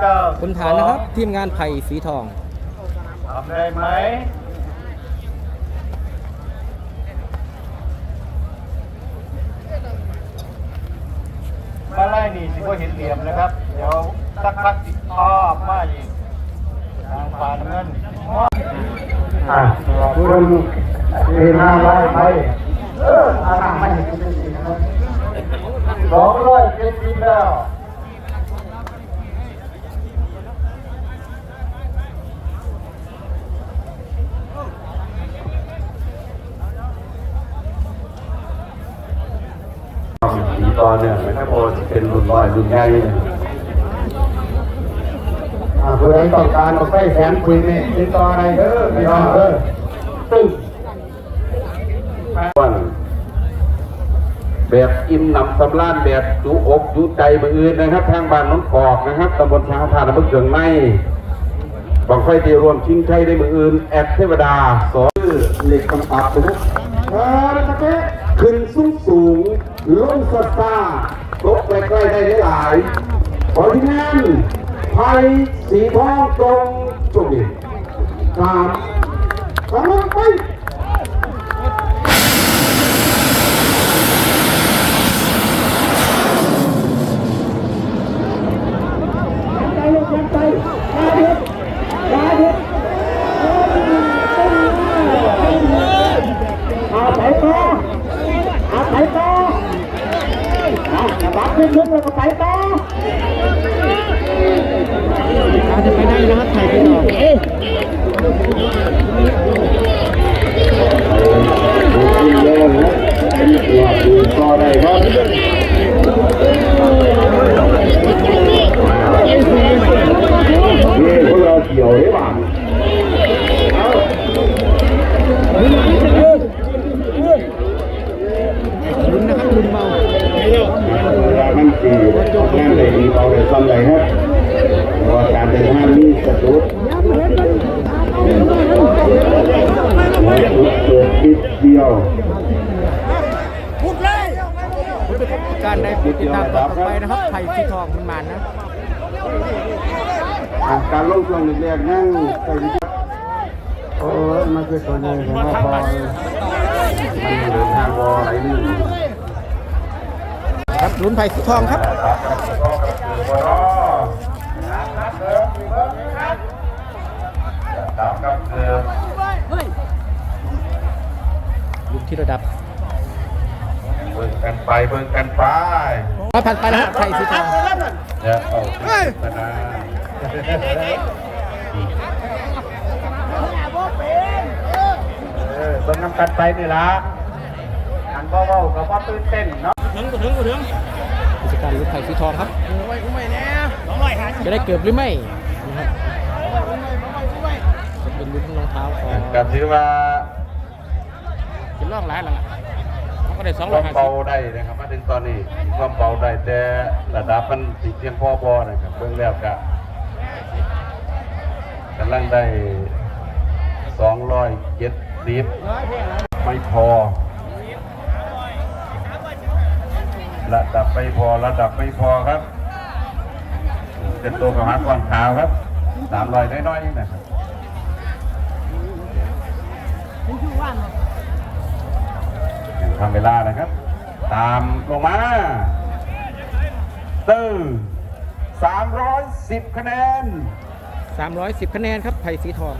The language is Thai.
เก้าคุณฐานนะครับ ทีมงานไผ่สีทองทำได้ไหมมาไล่นี่สิว่าเห็นเหลี่ยมนะครับ เดี๋ยวสักพักสิชอบมาอีกทางฝ่าน้ำเงินอะขอบคุณที่ห้าร้อยไปเอออาหารไม่สองร้อยเจ็ดสิบแล้ว สีตอนเนี่ยไม่ใช่โอเป็นรุ่นน้อยรุ่นใหญ่อ่าผู้ใดต้องการเอาไปแสนคุยนี่ติดต่ออะไรเด้อพี่น้องเด้อตึ้งวันแบบอิ่มหนำสำราญแบบจุอกจุใจมืออื่นนะครับ ทางบ้านน้องกอกนะครับตำบลช้างทานอำเภอเกืองในบังไฟที่รวมชิงชัยได้มืออื่น แอดเทวดาสอนเหล็กกำปับนะครับเออตะเกะขึ้นสูงสูง ลุงซาซาตกใกล้ๆได้หลายขอที่นั่นไทยสีทองตรงจุดนี้สามสามไป ใจลงยังใจมาเด็ดมาเด็ดอาไปต่ออาไปต่ออะบัก ขึ้นลึกแล้วก็ไปต่ออาจจะไปได้นะครับไผ่สีทองดูที่เล่นะตัวดูก็ได้ครับนี่พวกเราเกี่ยวได้บ้างลุ้นนะครับลุ้นเบา วลามันตีงานใดดีเราได้ซ้ำใดครับเพราะว่าการเดินทางมีสะดุดสะดุดเกิดนิดเดียวการได้ติดตามต่อไปนะครับไผ่สีทองมันมานนะอะการลงช่วงแรกๆนั่งใส่วิธีโอ้ยมันคือตัวนี้ผมว่าพอมันเดินทางวออะไรนี่ ครับลุ้นไผ่สีทองครับตามกับเกือบลุ้นที่ระดับเบิ่งกันไปเบิ่งกันไปร้อยพันไปนะครับไผ่สีทองเนี่ยเอาปนาเออเบิ่งนำกันไปนี่ละอันเบาๆกับว่าตื่นเต้นเนาะ ถึงกิจการลุ้นไผ่สีทองครับไม่ไม่แน่จะได้เกิดหรือไม่นะครับจะเป็นลุ้นรองเท้าของก็ถือว่าเป็นร่องหลายหลังเขาก็ได้สองคร้อวายมห้าสิเบาบได้นะครับมาถึงตอนนี้ความเบาได้แต่ระดับมันติเพียงพอบอนะครับเบื้องแล้วก็กำลังได้สองร้อยเจ็ดสิบไม่พอ ระดับไม่พอระดับไม่พอครับเป็นตัวกับหาก่อนขาวครับสามร้อยน้อยๆนะครับยังทำเวลานะครับ ตามลงมาตื้อสามร้อยสิบคะแนนสามร้อยสิบคะแนนครับไผ่สีทอง